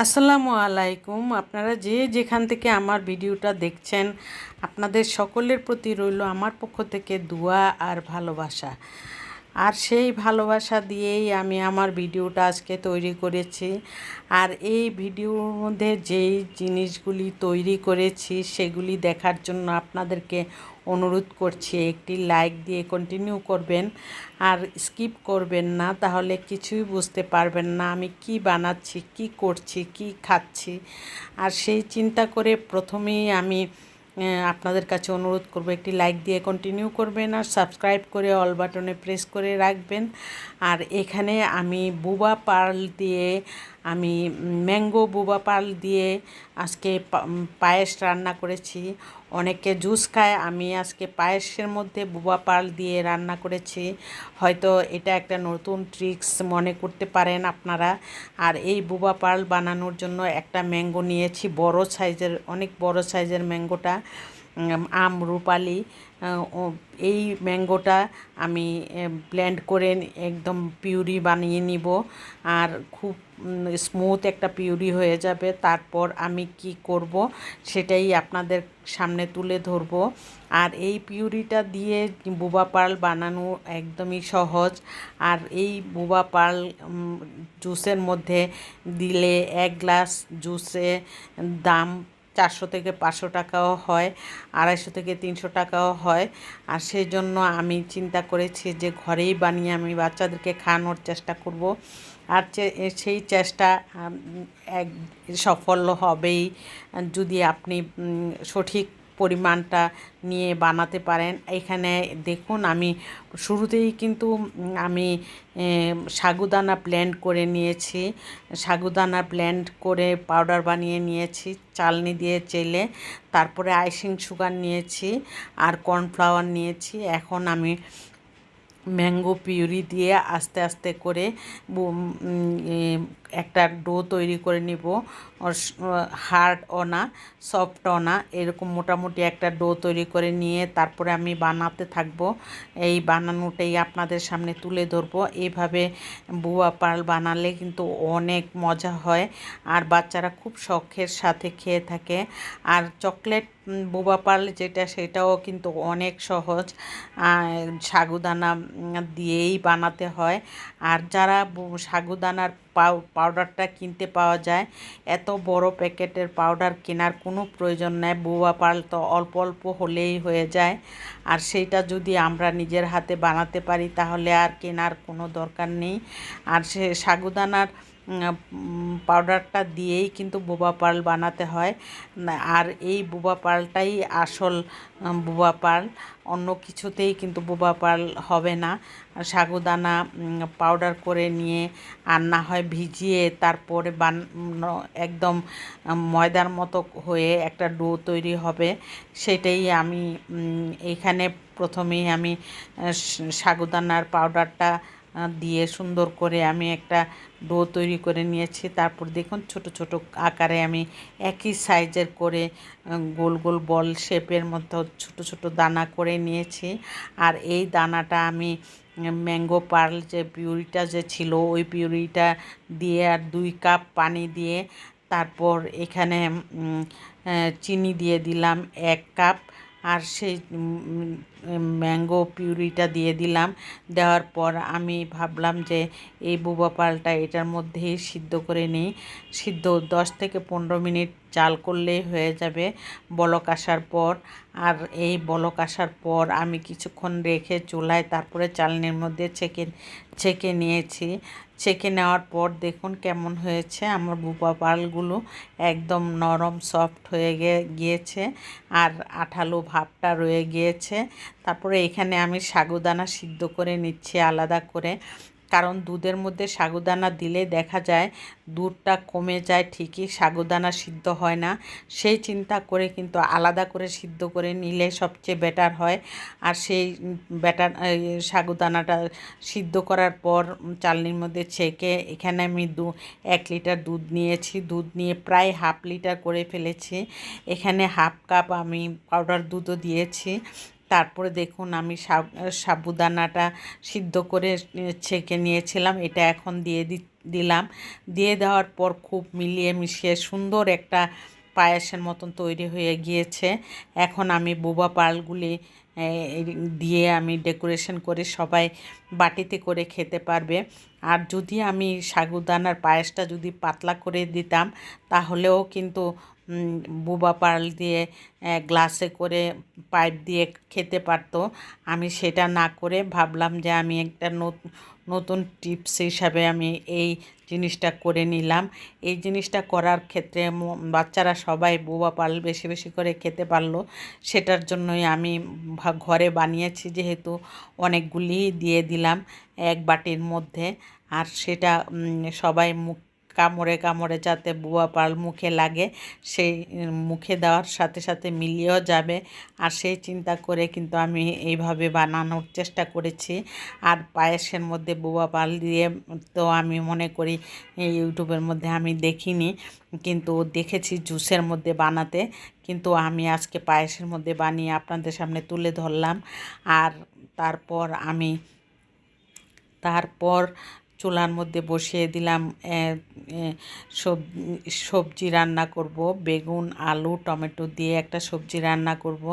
আসসালামু আলাইকুম। আপনারা যে যেখান থেকে আমার ভিডিওটা দেখছেন, আপনাদের সকলের প্রতি রইল আমার পক্ষ থেকে দোয়া আর ভালোবাসা। আর সেই ভালোবাসা দিয়েই আমি আমার ভিডিওটা আজকে তৈরি করেছি। আর এই ভিডিওর মধ্যে যেই জিনিসগুলি তৈরি করেছি, সেগুলি দেখার জন্য আপনাদেরকে অনুরোধ করছি, একটি লাইক দিয়ে কন্টিনিউ করবেন আর স্কিপ করবেন না, তাহলে কিছুই বুঝতে পারবেন না আমি কি বানাচ্ছি, কি করছি, কি খাচ্ছি। আর সেই চিন্তা করে প্রথমেই আমি আপনাদের কাছে অনুরোধ করব, একটি লাইক দিয়ে কন্টিনিউ করবেন আর সাবস্ক্রাইব করে অল বাটনে প্রেস করে রাখবেন। আর এখানে আমি বুবা পার্ল দিয়ে, আমি ম্যাঙ্গো বুবা পার্ল দিয়ে আজকে পায়েস রান্না করেছি। অনেকে জুস খায়। আমি আজকে পায়েসের মধ্যে বুবা পার্ল দিয়ে রান্না করেছি। হয়তো এটা একটা নতুন ট্রিক্স মনে করতে পারেন আপনারা। আর এই বুবা পার্ল বানানোর জন্য একটা ম্যাঙ্গো নিয়েছি, বড় সাইজের, অনেক বড় সাইজের ম্যাঙ্গোটা। আম রূপালি। এই ম্যাঙ্গোটা আমি ব্লেন্ড করে একদম পিউরি বানিয়ে নিব। আর খুব স্মুথ একটা পিউরি হয়ে যাবে। তারপর আমি কি করব সেটাই আপনাদের সামনে তুলে ধরবো। আর এই পিউরিটা দিয়ে বুবা পার্ল বানানো একদমই সহজ। আর এই বুবা পার্ল জুসের মধ্যে দিলে এক গ্লাস জুসে দাম চারশো থেকে পাঁচশো টাকাও হয়, আড়াইশো থেকে তিনশো টাকাও হয়। আর সেই জন্য আমি চিন্তা করেছি যে ঘরেই বানিয়ে আমি বাচ্চাদেরকে খাওয়ানোর চেষ্টা করব। আর সেই চেষ্টা এক, সফল হবেই। যদি আপনি সঠিক পরিমাণটা নিয়ে বানাতে পারেন, এখানে দেখুন, আমি শুরুতেই কিন্তু আমি সাগুদানা ব্লেন্ড করে নিয়েছি। সাগুদানা ব্লেন্ড করে পাউডার বানিয়ে নিয়েছি, চালনি দিয়ে চেলে। তারপরে আইসিং সুগার নিয়েছি, আর কর্নফ্লাওয়ার নিয়েছি। এখন আমি ম্যাঙ্গো পিউরি দিয়ে আস্তে আস্তে করে একটা ডো তৈরি করে নিব। হার্ডও না সফটও না এরকম মোটামুটি একটা ডো তৈরি করে নিয়ে তারপরে আমি বানাতে থাকব। এই বানানোটাই আপনাদের সামনে তুলে ধরবো। এইভাবে বুয়া পাল বানালে কিন্তু অনেক মজা হয় আর বাচ্চারা খুব শখের সাথে খেয়ে থাকে। আর চকলেট বোবা পাল যেটা সেটাও কিন্তু অনেক সহজ। সাগুদানা দিয়েই বানাতে হয়। আর যারা সাগুদানার পাউডারটা কিনতে পাওয়া যায়। এত বড় প্যাকেটের পাউডার কেনার কোনো প্রয়োজন নেই। বোবা পাল তো অল্প অল্প হলেই হয়ে যায়। আর সেইটা যদি আমরা নিজের হাতে বানাতে পারি, তাহলে আর কেনার কোনো দরকার নেই। আর সে সাগুদানার পাউডারটা দিয়েই কিন্তু বোবা পার্ল বানাতে হয়। আর এই বোবা পার্লটাই আসল বোবা পার্ল। অন্য কিছুতেই কিন্তু বোবা পার্ল হবে না। সাগুদানা পাউডার করে নিয়ে আর হয় ভিজিয়ে তারপরে বান একদম ময়দার মতো হয়ে একটা ডো তৈরি হবে। সেটাই আমি এখানে প্রথমেই আমি সাগুদানার পাউডারটা দিয়ে সুন্দর করে আমি একটা ডো তৈরি করে নিয়েছি। তারপর দেখুন ছোট ছোট আকারে আমি একই সাইজের করে গোল গোল বল শেপের মতো ছোট ছোট দানা করে নিয়েছি। আর এই দানাটা আমি ম্যাঙ্গো পার্ল যে পিউরিটা যে ছিল, ওই পিউরিটা দিয়ে আর দুই কাপ পানি দিয়ে তারপর এখানে চিনি দিয়ে দিলাম এক কাপ। আর সেই ম্যাঙ্গো পিউরিটা দিয়ে দিলাম। দেওয়ার পর আমি ভাবলাম যে এই বুবা পালটা এটার মধ্যেই সিদ্ধ করে নিই। সিদ্ধ দশ থেকে পনেরো মিনিট চাল করলেই হয়ে যাবে বলক আসার পর। আর এই বলক আসার পর আমি কিছুক্ষণ রেখে চুলায় তারপরে চালনির মধ্যে ছেঁকে ছেঁকে নিয়েছি। ছেঁকে নেওয়ার পর দেখুন কেমন হয়েছে। আমার বুপা পালগুলো একদম নরম সফট হয়ে গিয়েছে আর আঠালো ভাবটা রয়ে গিয়েছে। তারপরে এখানে আমি সাগুদানা সিদ্ধ করে নিচ্ছি আলাদা করে। কারণ দুধের মধ্যে সাগুদানা দিলে দেখা যায় দুধটা কমে যায়, ঠিকই সাগুদানা সিদ্ধ হয় না। সেই চিন্তা করে কিন্তু আলাদা করে সিদ্ধ করে নিলে সবচেয়ে বেটার হয়। আর সেই ব্যাটার সাগুদানাটা সিদ্ধ করার পর চালনির মধ্যে ছেঁকে এখানে আমি দু, এক লিটার দুধ নিয়েছি। দুধ নিয়ে প্রায় হাফ লিটার করে ফেলেছি। এখানে হাফ কাপ আমি পাউডার দুধও দিয়েছি। তারপরে দেখুন আমি সাব, সাবুদানাটা সিদ্ধ করে ছেঁকে নিয়েছিলাম। এটা এখন দিয়ে দিলাম। দিয়ে দেওয়ার পর খুব মিলিয়ে মিশিয়ে সুন্দর একটা পায়েসের মতন তৈরি হয়ে গিয়েছে। এখন আমি বোবা পালগুলি দিয়ে আমি ডেকোরেশন করে সবাই বাটিতে করে খেতে পারবে। আর যদি আমি সাগুদানার পায়েসটা যদি পাতলা করে দিতাম, তাহলেও কিন্তু বুবা পাল দিয়ে গ্লাসে করে পাইপ দিয়ে খেতে পারতো। আমি সেটা না করে ভাবলাম যে আমি একটা নতুন টিপস হিসাবে আমি এই জিনিসটা করে নিলাম। এই জিনিসটা করার ক্ষেত্রে বাচ্চারা সবাই বোবা পাল বেশি বেশি করে খেতে পারল। সেটার জন্যই আমি ঘরে বানিয়েছি যেহেতু অনেকগুলি দিয়ে দিলাম এক বাটির মধ্যে। আর সেটা সবাই মুখ কামড়ে কামড়ে যাতে বুয়া পাল মুখে লাগে, সেই মুখে দেওয়ার সাথে সাথে মিলিয়েও যাবে। আর সেই চিন্তা করে কিন্তু আমি এইভাবে বানানোর চেষ্টা করেছি। আর পায়েসের মধ্যে বুয়া পাল দিয়ে তো আমি মনে করি ইউটিউবের মধ্যে আমি দেখিনি, কিন্তু দেখেছি জুসের মধ্যে বানাতে। কিন্তু আমি আজকে পায়েসের মধ্যে বানিয়ে আপনাদের সামনে তুলে ধরলাম। আর তারপর আমি, তারপর চুলার মধ্যে বসিয়ে দিলাম সবজি রান্না করব, বেগুন, আলু, টমেটো দিয়ে একটা সবজি রান্না করব।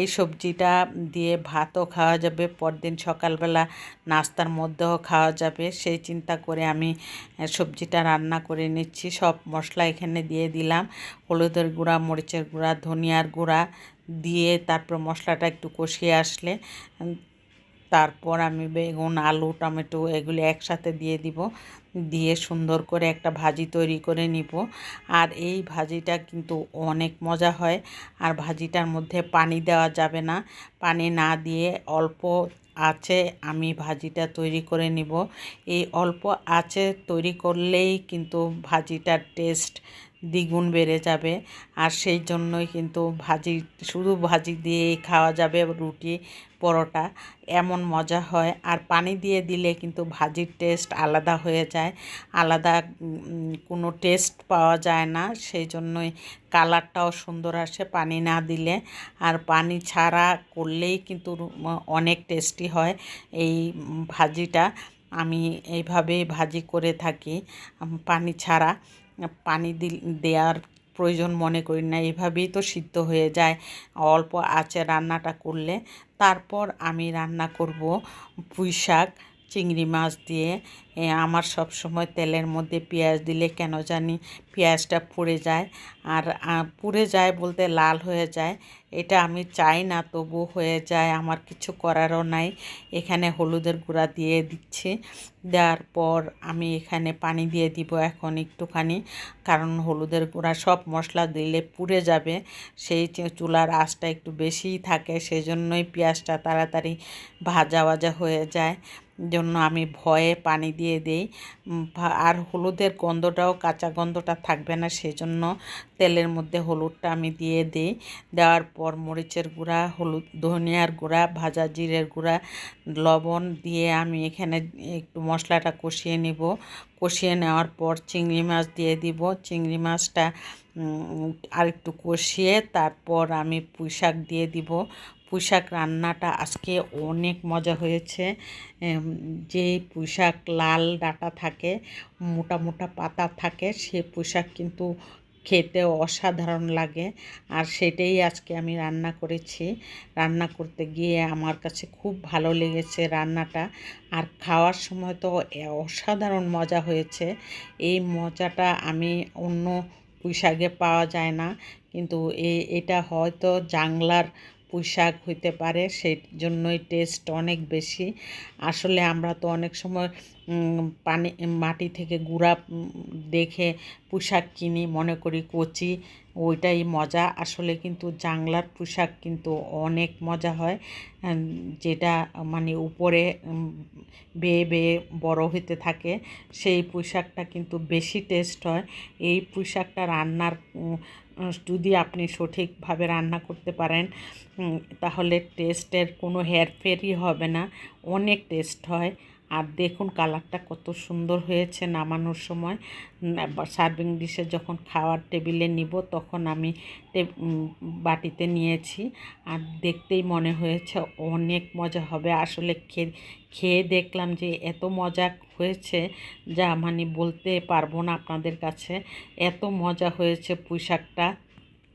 এই সবজিটা দিয়ে ভাতও খাওয়া যাবে, পরদিন সকালবেলা নাস্তার মধ্যেও খাওয়া যাবে। সেই চিন্তা করে আমি সবজিটা রান্না করে নিচ্ছি। সব মশলা এখানে দিয়ে দিলাম, হলুদের গুঁড়া, মরিচের গুঁড়া, ধনিয়ার গুঁড়া দিয়ে তারপর মশলাটা একটু কষিয়ে আসলে তারপর আমি বেগুন, আলু, টমেটো এগুলি একসাথে দিয়ে দিব। দিয়ে সুন্দর করে একটা ভাজি তৈরি করে নিব। আর এই ভাজিটা কিন্তু অনেক মজা হয়। আর ভাজিটার মধ্যে পানি দেওয়া যাবে না। পানি না দিয়ে অল্প আছে আমি ভাজিটা তৈরি করে নিব। এই অল্প আছে তৈরি করলেই কিন্তু ভাজিটার টেস্ট দ্বিগুণ বেড়ে যাবে। আর সেই জন্যই কিন্তু ভাজি, শুধু ভাজি দিয়েই খাওয়া যাবে রুটি, পরোটা, এমন মজা হয়। আর পানি দিয়ে দিলে কিন্তু ভাজির টেস্ট আলাদা হয়ে যায়। আলাদা কোনো টেস্ট পাওয়া যায় না। সেই জন্যই কালারটাও সুন্দর আসে পানি না দিলে। আর পানি ছাড়া করলেই কিন্তু অনেক টেস্টি হয় এই ভাজিটা। আমি এইভাবেই ভাজি করে থাকি পানি ছাড়া। পানি দেওয়ার প্রয়োজন মনে করি না, এভাবেই তো সিদ্ধ হয়ে যায়। অল্প আঁচে রান্নাটা করলে, তারপর আমি রান্না করব পুঁই শাক চিংড়ি মাছ দিয়ে আমার সব সময় তেলের মধ্যে পেঁয়াজ দিলে কেন জানি পেঁয়াজটা পুড়ে যায়। আর পুড়ে যায় বলতে লাল হয়ে যায়। এটা আমি চাই না তবু হয়ে যায়, আমার কিছু করারও নাই। এখানে হলুদের গুঁড়া দিয়ে দিচ্ছি। দেওয়ার পর আমি এখানে পানি দিয়ে দিব এখন একটুখানি, কারণ হলুদের গুঁড়া সব মশলা দিলে পুড়ে যাবে। সেই চুলার আঁচটা একটু বেশিই থাকে সেই জন্যই পেঁয়াজটা তাড়াতাড়ি ভাজা ভাজা হয়ে যায়। জন্য আমি ভয়ে পানি দিয়ে দিই। আর হলুদের গন্ধটাও, কাঁচা গন্ধটা থাকবে না, সেজন্য তেলের মধ্যে হলুদটা আমি দিয়ে দিই। দেওয়ার পর মরিচের গুঁড়া, হলুদ, ধনিয়ার গুঁড়া, ভাজা জিরের গুঁড়া, লবণ দিয়ে আমি এখানে একটু মশলাটা কষিয়ে নিব। কষিয়ে নেওয়ার পর চিংড়ি মাছ দিয়ে দিব। চিংড়ি মাছটা আর একটু কষিয়ে তারপর আমি পুঁই শাক দিয়ে দিব। পুঁইশাক রান্নাটা আজকে অনেক মজা হয়েছে। যে পুঁইশাক লাল ডাটা থাকে, মোটা মোটা পাতা থাকে, সে পুঁইশাক কিন্তু খেতে অসাধারণ লাগে। আর সেটাই আজকে আমি রান্না করেছি। রান্না করতে গিয়ে আমার কাছে খুব ভালো লেগেছে রান্নাটা। আর খাওয়ার সময় তো অসাধারণ মজা হয়েছে। এই মজাটা আমি অন্য পুঁইশাকে পাওয়া যায় না। কিন্তু এটা হয়তো জাংলার পুঁইশাক হইতে পারে সেই জন্যই টেস্ট অনেক বেশি। আসলে আমরা তো অনেক সময় পানি, মাটি থেকে গুঁড়া দেখে পোশাক কিনি, মনে করি কচি, ওইটাই মজা। আসলে কিন্তু জাংলার পোশাক কিন্তু অনেক মজা হয় যেটা মানে উপরে বেয়ে বেয়ে বড় হইতে থাকে, সেই পোশাকটা কিন্তু বেশি টেস্ট হয়। এই পোশাকটা রান্নার যদি আপনি সঠিকভাবে রান্না করতে পারেন তাহলে টেস্টের কোনো হেরফেরই হবে না। অনেক টেস্ট হয়। আর দেখুন কালারটা কত সুন্দর হয়েছে নামানোর সময়। সার্ভিং ডিশে যখন খাওয়ার টেবিলে নিব তখন আমি বাটিতে নিয়েছি। আর দেখতেই মনে হয়েছে অনেক মজা হবে। আসলে খেয়ে খেয়ে দেখলাম যে এত মজা হয়েছে যা মানে বলতে পারব না আপনাদের কাছে। এত মজা হয়েছে পুঁই শাকটা